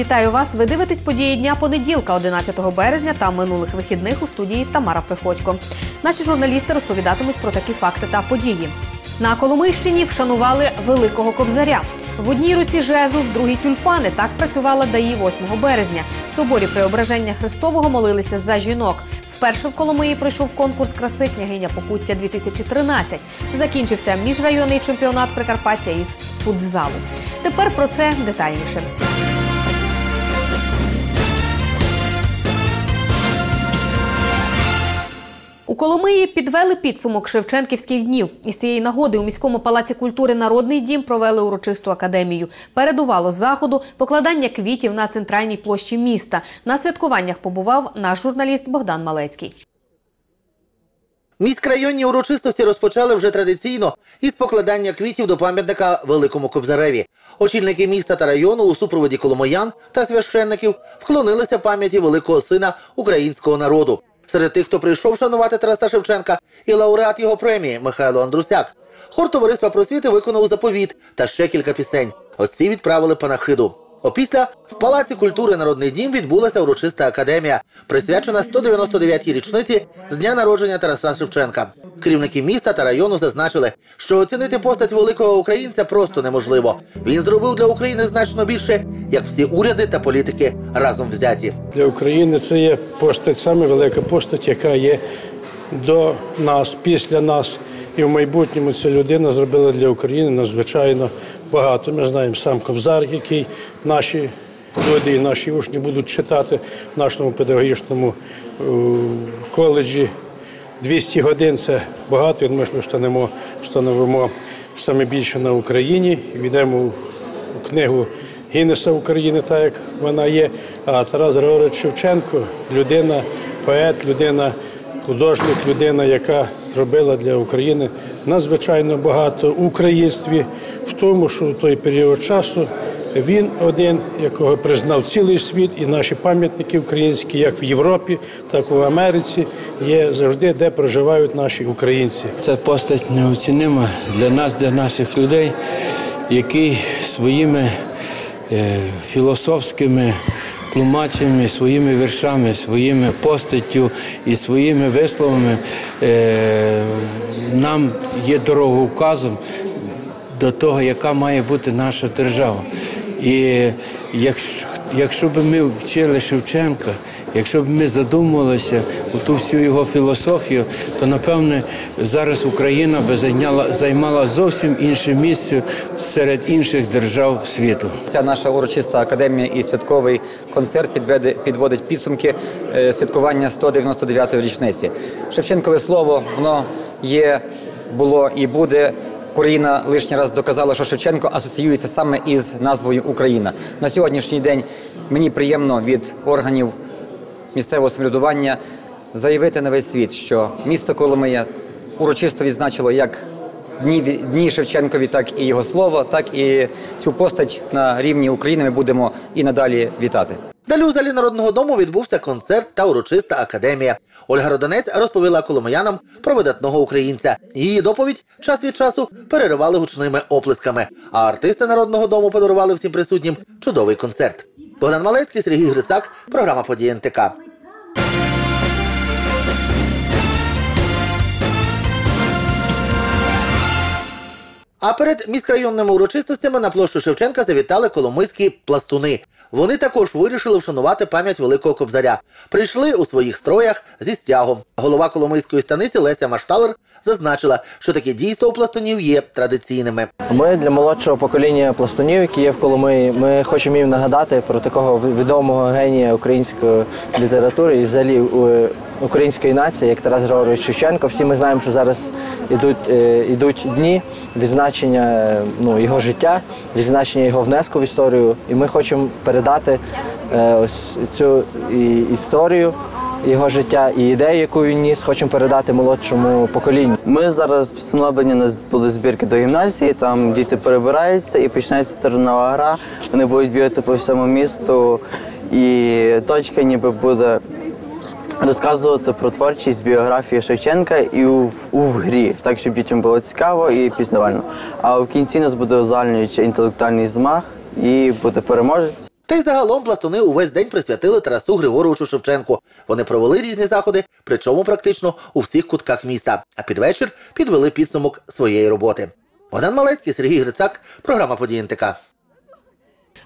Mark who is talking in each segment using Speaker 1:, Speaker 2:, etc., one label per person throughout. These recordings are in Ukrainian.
Speaker 1: Вітаю вас! Ви дивитесь події дня понеділка, 11 березня та минулих вихідних у студії Тамара Приходько. Наші журналісти розповідатимуть про такі факти та події. На Коломийщині вшанували великого кобзаря. В одній руці жезл, в другій тюльпани. Так працювала ДАІ 8 березня. В соборі Преображення Христового молилися за жінок. Вперше в Коломиї пройшов конкурс краси княгиня Покуття 2013. Закінчився міжрайонний чемпіонат Прикарпаття із футзалу. Тепер про це детальніше. У Коломиї підвели підсумок Шевченківських днів. Із цієї нагоди у міському палаці культури Народний дім провели урочисту академію. Передувало заходу покладання квітів на центральній площі міста. На святкуваннях побував наш журналіст Богдан Малецький.
Speaker 2: Міськрайонні урочистості розпочали вже традиційно із покладання квітів до пам'ятника Великому Кобзареві. Очільники міста та району у супроводі коломоян та священників вклонилися пам'яті великого сина українського народу. Серед тих, хто прийшов шанувати Тараса Шевченка, і лауреат його премії Михайло Андрусяк. Хор товариства просвіти виконав заповіт та ще кілька пісень. Оці відправили панахиду. Опісля в Палаці культури Народний дім відбулася урочиста академія, присвячена 199-й річниці з дня народження Тараса Шевченка. Керівники міста та району зазначили, що оцінити постать великого українця просто неможливо. Він зробив для України значно більше, як всі уряди та політики разом взяті.
Speaker 3: Для України це є постать, саме велика постать, яка є до нас, після нас. І в майбутньому ця людина зробила для України надзвичайно багато. Ми знаємо сам Кобзар, який наші люди і наші учні будуть читати в нашому педагогічному е, коледжі. 200 годин це багато. Ми встановимо, встановимо саме більше на Україні. Війдемо у книгу Гіннеса України, так як вона є. А Тарас Григорович Шевченко людина, поет, людина, художник, людина, яка зробила для України надзвичайно багато в українстві, в тому, що в той період часу він один, якого признав цілий світ, і наші пам'ятники українські, як в Європі, так і в Америці, є завжди, де проживають наші українці.
Speaker 4: Це постать неоцінима для нас, для наших людей, який своїми е, філософськими тлумаченнями, своїми віршами, своїми постаттю і своїми висловами е, нам є дороговказом до того, яка має бути наша держава. І якщо, якщо б ми вчили Шевченка, якщо б ми задумувалися у ту всю його філософію, то напевне зараз Україна би зайняла займала зовсім інше місце серед інших держав світу.
Speaker 5: Ця наша урочиста академія і святковий концерт підведе, підводить підсумки е, святкування 199-ї річниці. Шевченкове слово воно є, було і буде. Україна лишній раз доказала, що Шевченко асоціюється саме із назвою Україна. На сьогоднішній день мені приємно від органів місцевого самоврядування заявити на весь світ, що місто Коломия урочисто відзначило як дні, дні Шевченкові, так і його слово, так і цю постать на рівні України ми будемо і надалі вітати.
Speaker 2: Далі у залі Народного дому відбувся концерт та урочиста академія. Ольга Родонець розповіла коломиянам про видатного українця. Її доповідь час від часу переривали гучними оплесками. А артисти Народного дому подарували всім присутнім чудовий концерт. Богдан Малецький, Сергій Грицак, програма «Події НТК». А перед міськрайонними урочистостями на площу Шевченка завітали коломийські пластуни. Вони також вирішили вшанувати пам'ять великого кобзаря. Прийшли у своїх строях зі стягом. Голова коломийської станиці Леся Машталер зазначила, що таке дійство у пластунів є традиційними.
Speaker 6: Ми для молодшого покоління пластунів, які є в Коломиї, ми хочемо їм нагадати про такого відомого генія української літератури і взагалі е, української нації, як Тарас Григорович Шевченко. Всі ми знаємо, що зараз ідуть, е, ідуть дні відзначення е, ну, його життя, відзначення його внеску в історію. І ми хочемо передати е, ось цю і- історію його життя і ідею, яку він ніс, хочемо передати молодшому поколінню.
Speaker 7: Ми зараз в Становлені нас були збірки до гімназії, там діти перебираються і починається тернова гра. Вони будуть бігати по всьому місту, і точка ніби буде розказувати про творчість біографії Шевченка і у, у в грі, так щоб дітям було цікаво і пізнавально. А в кінці нас буде узагальнюючи інтелектуальний змах і буде переможець.
Speaker 2: Та й загалом пластуни увесь день присвятили Тарасу Григоровичу Шевченку. Вони провели різні заходи, причому практично у всіх кутках міста. А під вечір підвели підсумок своєї роботи. Богдан Малецький, Сергій Грицак, програма «Події НТК».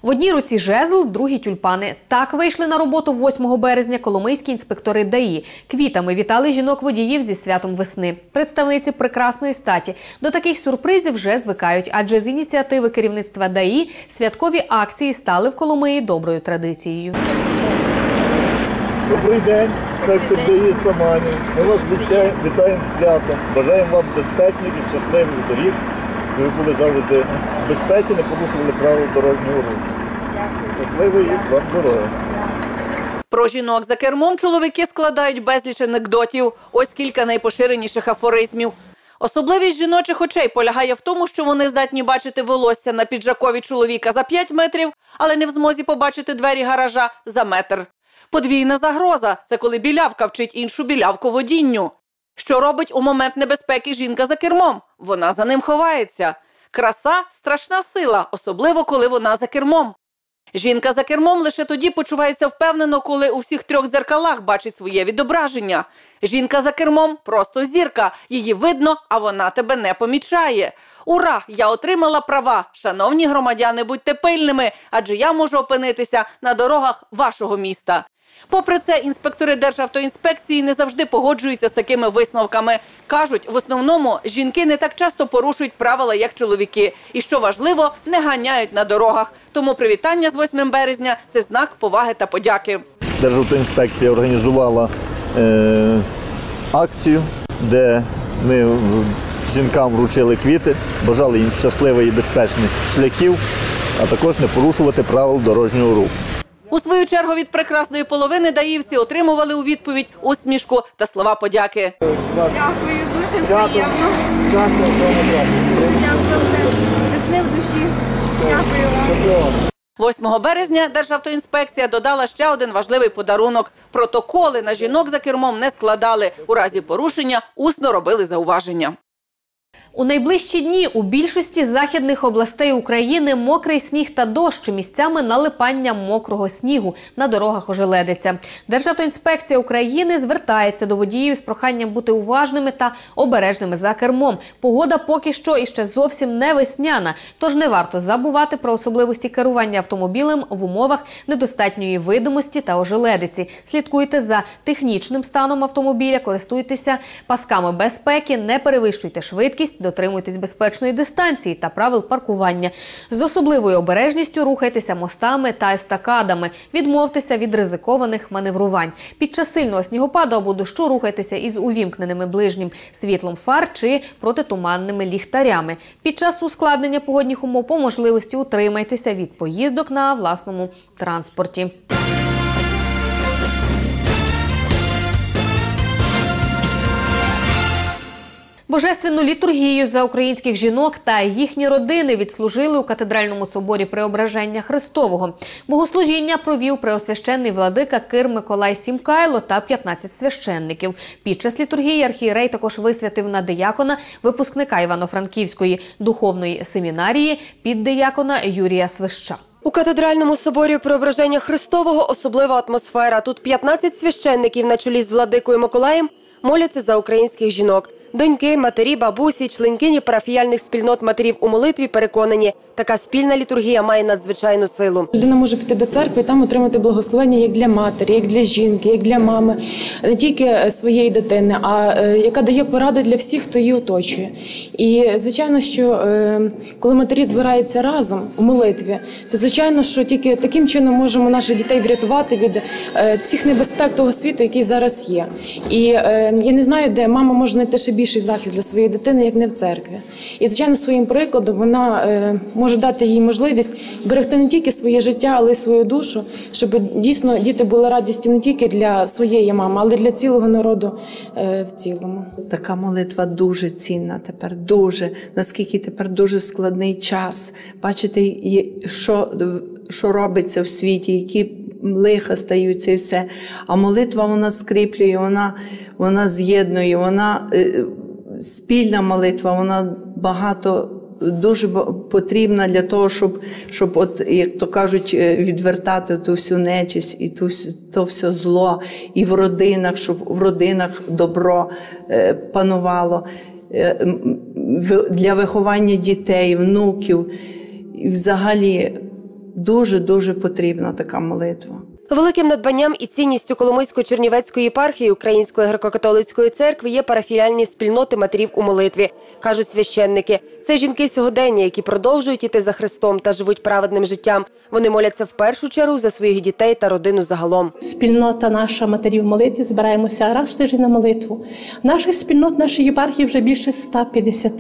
Speaker 1: В одній руці жезл, в другій тюльпани. Так вийшли на роботу 8 березня коломийські інспектори ДАІ. Квітами вітали жінок-водіїв зі святом весни. Представниці прекрасної статі. До таких сюрпризів вже звикають, адже з ініціативи керівництва ДАІ святкові акції стали в Коломиї доброю традицією.
Speaker 8: Добрий день, сектор дає Самані. Ми вас вітаємо, святом. Бажаємо вам безпечних і щасливих доріг. Ви були завжди безпечні, не порушували правил дорожнього руху. Щасливої вам дороги.
Speaker 9: Про жінок за кермом чоловіки складають безліч анекдотів. Ось кілька найпоширеніших афоризмів. Особливість жіночих очей полягає в тому, що вони здатні бачити волосся на піджакові чоловіка за 5 метрів, але не в змозі побачити двері гаража за метр. Подвійна загроза це коли білявка вчить іншу білявку водінню. Що робить у момент небезпеки жінка за кермом? Вона за ним ховається. Краса страшна сила, особливо коли вона за кермом. Жінка за кермом лише тоді почувається впевнено, коли у всіх трьох дзеркалах бачить своє відображення. Жінка за кермом просто зірка. Її видно, а вона тебе не помічає. Ура! Я отримала права. Шановні громадяни, будьте пильними, адже я можу опинитися на дорогах вашого міста. Попри це, інспектори Державтоінспекції не завжди погоджуються з такими висновками. Кажуть, в основному жінки не так часто порушують правила, як чоловіки, і що важливо, не ганяють на дорогах. Тому привітання з 8 березня це знак поваги та подяки.
Speaker 8: Державтоінспекція організувала е, акцію, де ми жінкам вручили квіти, бажали їм щасливих і безпечних шляхів, а також не порушувати правил дорожнього руху.
Speaker 9: У свою чергу від прекрасної половини даївці отримували у відповідь усмішку та слова подяки.
Speaker 10: Дякую, дуже приємно. Дякую. Весни в душі. Дякую вам.
Speaker 9: 8 березня Державтоінспекція додала ще один важливий подарунок. Протоколи на жінок за кермом не складали. У разі порушення усно робили зауваження.
Speaker 1: У найближчі дні у більшості західних областей України мокрий сніг та дощ, місцями налипання мокрого снігу на дорогах ожеледиться. Державтоінспекція України звертається до водіїв з проханням бути уважними та обережними за кермом. Погода поки що іще зовсім не весняна, тож не варто забувати про особливості керування автомобілем в умовах недостатньої видимості та ожеледиці. Слідкуйте за технічним станом автомобіля, користуйтеся пасками безпеки, не перевищуйте швидкість, дотримуйтесь безпечної дистанції та правил паркування. З особливою обережністю рухайтеся мостами та естакадами. Відмовтеся від ризикованих маневрувань. Під час сильного снігопаду або дощу рухайтеся із увімкненими ближнім світлом фар чи протитуманними ліхтарями. Під час ускладнення погодних умов по можливості утримайтеся від поїздок на власному транспорті. Божественну літургію за українських жінок та їхні родини відслужили у катедральному соборі Преображення Христового. Богослужіння провів преосвященний владика Кир Миколай Сімкайло та 15 священників. Під час літургії архієрей також висвятив на диякона випускника Івано-Франківської духовної семінарії піддиякона Юрія Свища.
Speaker 11: У катедральному соборі Преображення Христового особлива атмосфера. Тут 15 священників на чолі з владикою Миколаєм моляться за українських жінок. Доньки, матері, бабусі, членкині парафіяльних спільнот матерів у молитві переконані, така спільна літургія має надзвичайну силу.
Speaker 12: Людина може піти до церкви і там отримати благословення як для матері, як для жінки, як для мами, не тільки е, своєї дитини, а е, яка дає поради для всіх, хто її оточує. І звичайно, що е, коли матері збираються разом у молитві, то звичайно, що тільки таким чином можемо наших дітей врятувати від всіх небезпек того світу, який зараз є. І я не знаю, де мама може знайти ще більший захист для своєї дитини, як не в церкві. І звичайно, своїм прикладом вона е, може дати їй можливість берегти не тільки своє життя, але й свою душу, щоб дійсно діти були радістю не тільки для своєї мами, але й для цілого народу е, в цілому.
Speaker 13: Така молитва дуже цінна тепер, дуже наскільки тепер дуже складний час. Бачите, що, що робиться в світі, які лиха стаються і все. А молитва вона скріплює, вона, вона з'єднує, вона е, спільна молитва, вона багато дуже потрібна для того, щоб, щоб от, як то кажуть, е, відвертати ту всю нечисть і ту, то все зло, і в родинах, щоб в родинах добро е, панувало. Для виховання дітей, внуків. І взагалі дуже-дуже потрібна така молитва.
Speaker 11: Великим надбанням і цінністю Коломийсько-Чернівецької єпархії Української греко-католицької церкви є парафіяльні спільноти матерів у молитві, кажуть священники. Це жінки сьогодення, які продовжують іти за Христом та живуть праведним життям. Вони моляться в першу чергу за своїх дітей та родину загалом.
Speaker 14: Спільнота наша матерів молитві збираємося раз в тиждень на молитву. Наших спільнот, нашої єпархії вже більше 150.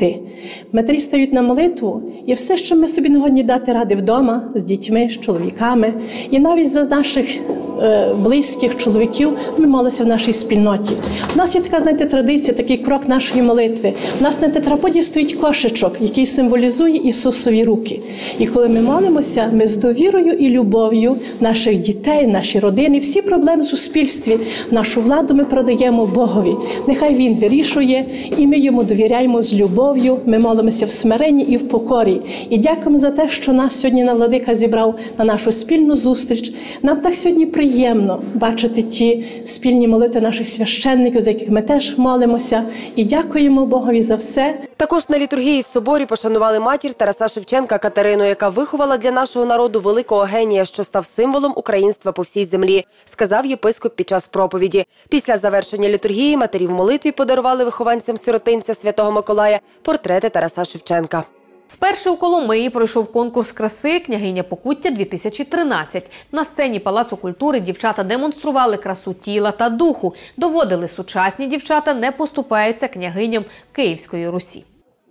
Speaker 14: Матері стають на молитву, і все, що ми собі не годні дати ради вдома з дітьми, з чоловіками, і навіть за наших е, близьких чоловіків ми молимося в нашій спільноті. У нас є така, знаєте, традиція, такий крок нашої молитви. У нас на тетраподі стоїть кошечок, який символізує Ісусові руки. І коли ми молимося, ми з довірою і любов'ю наших дітей, наші родини, всі проблеми в суспільстві, нашу владу ми продаємо Богові. Нехай Він вирішує, і ми йому довіряємо з любов'ю. Ми молимося в смиренні і в покорі. І дякуємо за те, що нас сьогодні на владика зібрав на нашу спільну зустріч. Нам так сьогодні приємно бачити ті спільні молитви наших священників, за яких ми теж молимося, і дякуємо Богові за все.
Speaker 11: Також на літургії в соборі пошанували матір Тараса Шевченка Катерину, яка виховала для нашого народу великого генія, що став символом українства по всій землі, сказав єпископ під час проповіді. Після завершення літургії матері в молитві подарували вихованцям сиротинця Святого Миколая портрети Тараса Шевченка.
Speaker 1: Вперше у Коломиї пройшов конкурс краси Княгиня Покуття 2013 На сцені Палацу культури дівчата демонстрували красу тіла та духу. Доводили сучасні дівчата не поступаються княгиням Київської Русі.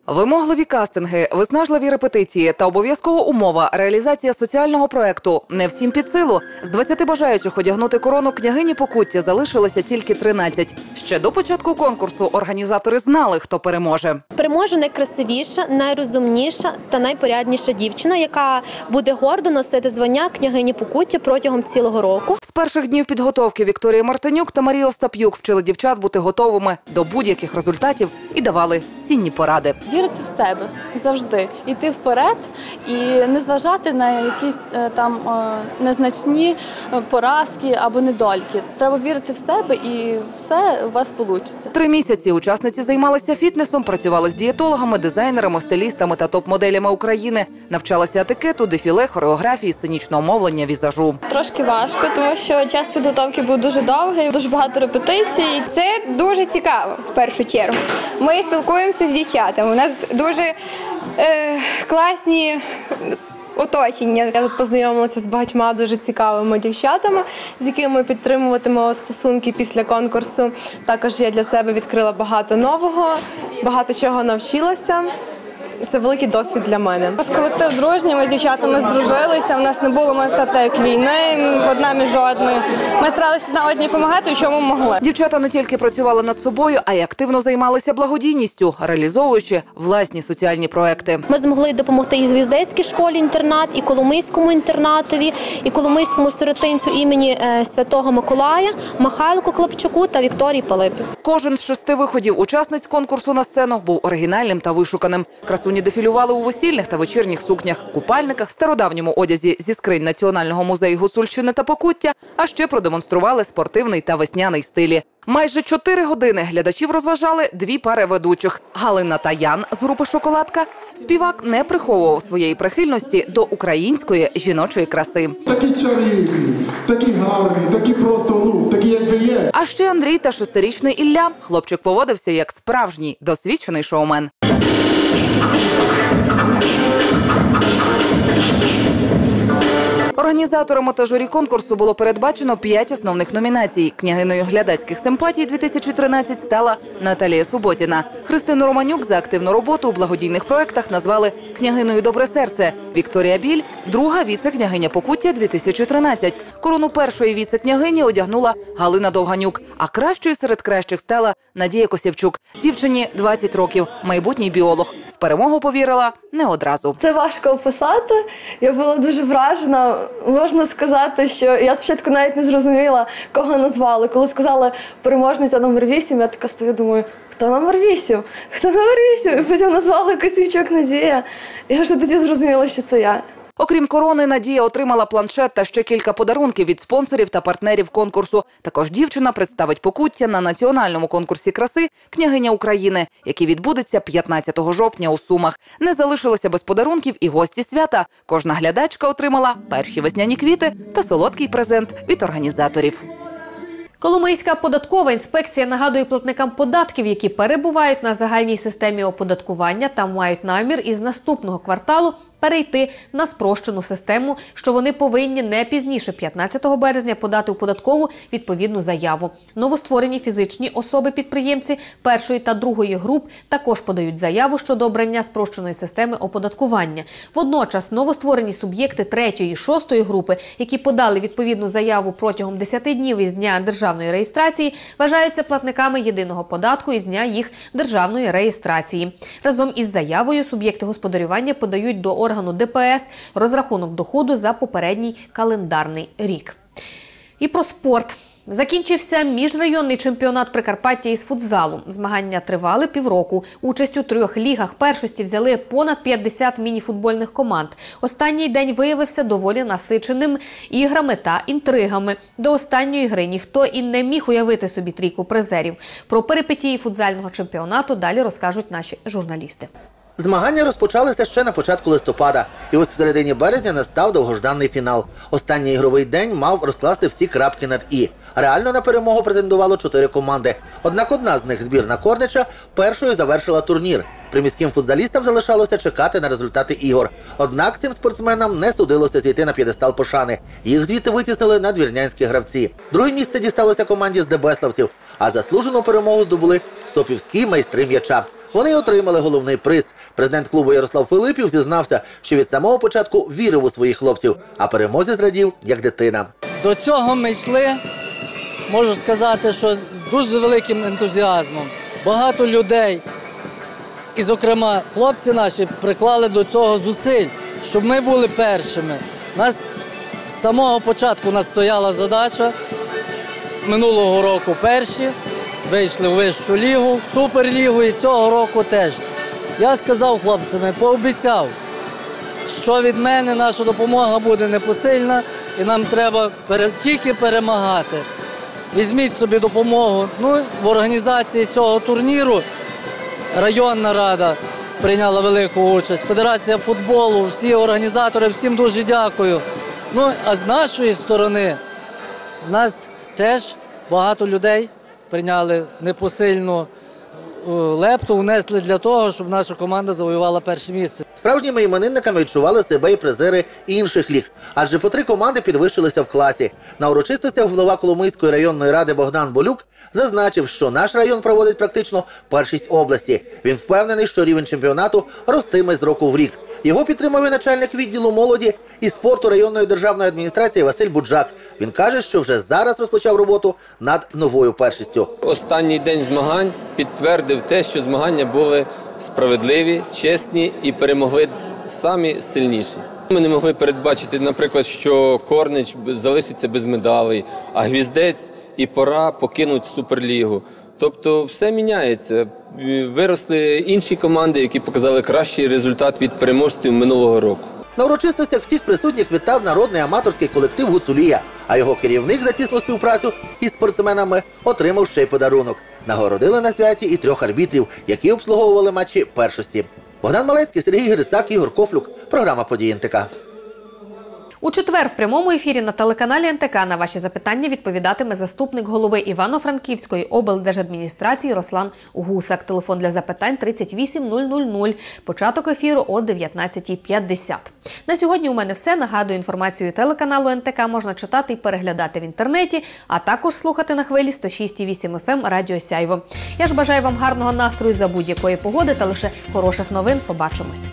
Speaker 15: Вимогливі кастинги, виснажливі репетиції та обов'язкова умова реалізація соціального проекту не всім під силу. З 20 бажаючих одягнути корону княгині Покуття залишилося тільки 13. Ще до початку конкурсу організатори знали, хто переможе.
Speaker 16: Переможе найкрасивіша, найрозумніша та найпорядніша дівчина, яка буде гордо носити звання княгині Покуття протягом цілого року.
Speaker 15: З перших днів підготовки Вікторія Мартинюк та Марія Остап'юк вчили дівчат бути готовими до будь-яких результатів і давали цінні поради.
Speaker 17: Вірити в себе завжди, йти вперед і не зважати на якісь е, там е, незначні е, поразки або недоліки. Треба вірити в себе, і все у вас вийде.
Speaker 15: Три місяці учасниці займалися фітнесом, працювали з дієтологами, дизайнерами, стилістами та топ-моделями України, навчалися етикету, дефіле, хореографії, сценічного мовлення, візажу.
Speaker 17: Трошки важко, тому що час підготовки був дуже довгий, дуже багато репетицій.
Speaker 18: Це дуже цікаво в першу чергу. Ми спілкуємося з дівчатами. У нас дуже е, класні оточення.
Speaker 19: Я тут познайомилася з багатьма дуже цікавими дівчатами, з якими підтримуватимемо стосунки після конкурсу. Також я для себе відкрила багато нового, багато чого навчилася. Це великий досвід для мене.
Speaker 17: Нас колектив дружній, ми з дівчатами здружилися. У нас не було сказати, війни одна між одною. Ми старалися одна одній допомагати, в чому могли.
Speaker 15: Дівчата не тільки працювали над собою, а й активно займалися благодійністю, реалізовуючи власні соціальні проекти.
Speaker 16: Ми змогли допомогти і Звіздецькій школі інтернат, і Коломийському інтернатові, і Коломийському сиротинцю імені е, Святого Миколая, Михайлику Клапчуку та Вікторії Пилипі.
Speaker 15: Кожен з шести виходів учасниць конкурсу на сцену був оригінальним та вишуканим. Красуні дефілювали у весільних та вечірніх сукнях, купальниках, стародавньому одязі зі скринь Національного музею Гуцульщини та Покуття, а ще продемонстрували спортивний та весняний стилі. Майже чотири години глядачів розважали дві пари ведучих. Галина та Ян з групи Шоколадка. Співак не приховував своєї прихильності до української жіночої краси.
Speaker 20: Такі чарівні, такі гарні, такі просто, ну, такі, як ви є.
Speaker 15: А ще Андрій та шестирічний Ілля. Хлопчик поводився як справжній досвідчений шоумен. Thank you. Організаторами та журі конкурсу було передбачено п'ять основних номінацій. Княгиною глядацьких симпатій 2013 стала Наталія Суботіна. Христину Романюк за активну роботу у благодійних проєктах назвали княгиною Добре серце. Вікторія Біль друга віце-княгиня Покуття 2013. Корону першої віце-княгині одягнула Галина Довганюк. А кращою серед кращих стала Надія Косівчук. Дівчині 20 років, майбутній біолог. В перемогу повірила не одразу.
Speaker 21: Це важко описати. Я була дуже вражена. Можна сказати, що я спочатку навіть не зрозуміла, кого назвали. Коли сказали переможниця номер 8, я така стою, думаю, хто номер 8? Хто номер 8? І потім назвали Косівчук Надія. Я вже тоді зрозуміла, що це я.
Speaker 15: Окрім корони, Надія отримала планшет та ще кілька подарунків від спонсорів та партнерів конкурсу. Також дівчина представить покуття на національному конкурсі краси Княгиня України, який відбудеться 15 жовтня у Сумах. Не залишилося без подарунків і гості свята. Кожна глядачка отримала перші весняні квіти та солодкий презент від організаторів.
Speaker 1: Коломийська податкова інспекція нагадує платникам податків, які перебувають на загальній системі оподаткування та мають намір із наступного кварталу перейти на спрощену систему, що вони повинні не пізніше 15 березня подати у податкову відповідну заяву. Новостворені фізичні особи-підприємці першої та другої груп також подають заяву щодо обрання спрощеної системи оподаткування. Водночас новостворені суб'єкти третьої і шостої групи, які подали відповідну заяву протягом 10 днів із дня державної реєстрації, вважаються платниками єдиного податку із дня їх державної реєстрації. Разом із заявою суб'єкти господарювання подають до органу ДПС розрахунок доходу за попередній календарний рік. І про спорт. Закінчився міжрайонний чемпіонат Прикарпаття із футзалу. Змагання тривали півроку. Участь у трьох лігах першості взяли понад 50 мініфутбольних команд. Останній день виявився доволі насиченим іграми та інтригами. До останньої гри ніхто і не міг уявити собі трійку призерів. Про перипетії футзального чемпіонату далі розкажуть наші журналісти.
Speaker 2: Змагання розпочалися ще на початку листопада, і ось в середині березня настав довгожданий фінал. Останній ігровий день мав розкласти всі крапки над і. Реально на перемогу претендувало чотири команди. Однак одна з них збірна Корнича першою завершила турнір. Приміським футзалістам залишалося чекати на результати ігор. Однак цим спортсменам не судилося зійти на п'єдестал пошани. Їх звідти витіснили надвірнянські гравці. Друге місце дісталося команді з Дебеславців, а заслужену перемогу здобули сопівські майстри м'яча. Вони отримали головний приз. Президент клубу Ярослав Филипів зізнався, що від самого початку вірив у своїх хлопців, а перемозі зрадів як дитина.
Speaker 22: До цього ми йшли, можу сказати, що з дуже великим ентузіазмом. Багато людей, і, зокрема, хлопці наші приклали до цього зусиль, щоб ми були першими. Нас з самого початку нас стояла задача минулого року перші, вийшли в вищу лігу, суперлігу і цього року теж. Я сказав хлопцям, пообіцяв, що від мене наша допомога буде непосильна і нам треба тільки перемагати. Візьміть собі допомогу. Ну, в організації цього турніру районна рада прийняла велику участь, Федерація футболу, всі організатори, всім дуже дякую. Ну, а з нашої сторони, в нас теж багато людей прийняли непосильну е, лепту, внесли для того, щоб наша команда завоювала перше місце.
Speaker 2: Справжніми іменинниками відчували себе і призери інших ліг, адже по три команди підвищилися в класі. На урочистостях голова Коломийської районної ради Богдан Болюк зазначив, що наш район проводить практично першість області. Він впевнений, що рівень чемпіонату ростиме з року в рік. Його підтримав і начальник відділу молоді і спорту районної державної адміністрації Василь Буджак. Він каже, що вже зараз розпочав роботу над новою першістю.
Speaker 23: Останній день змагань підтвердив те, що змагання були справедливі, чесні і перемогли самі сильніші. Ми не могли передбачити, наприклад, що Корнич залишиться без медалей, а гвіздець і пора покинуть суперлігу. Тобто все міняється. Виросли інші команди, які показали кращий результат від переможців минулого року.
Speaker 2: На урочистостях всіх присутніх вітав народний аматорський колектив Гуцулія, а його керівник за тісну співпрацю із спортсменами отримав ще й подарунок. Нагородили на святі і трьох арбітрів, які обслуговували матчі першості. Богдан Малецький, Сергій Грицак, Ігор Кофлюк. Програма «Події НТК».
Speaker 1: У четвер в прямому ефірі на телеканалі НТК на ваші запитання відповідатиме заступник голови Івано-Франківської облдержадміністрації Руслан Гусак. Телефон для запитань 38000. Початок ефіру о 19.50. На сьогодні у мене все. Нагадую, інформацію телеканалу НТК можна читати і переглядати в інтернеті, а також слухати на хвилі 106,8 FM ем Радіо Сяйво. Я ж бажаю вам гарного настрою за будь-якої погоди та лише хороших новин. Побачимось.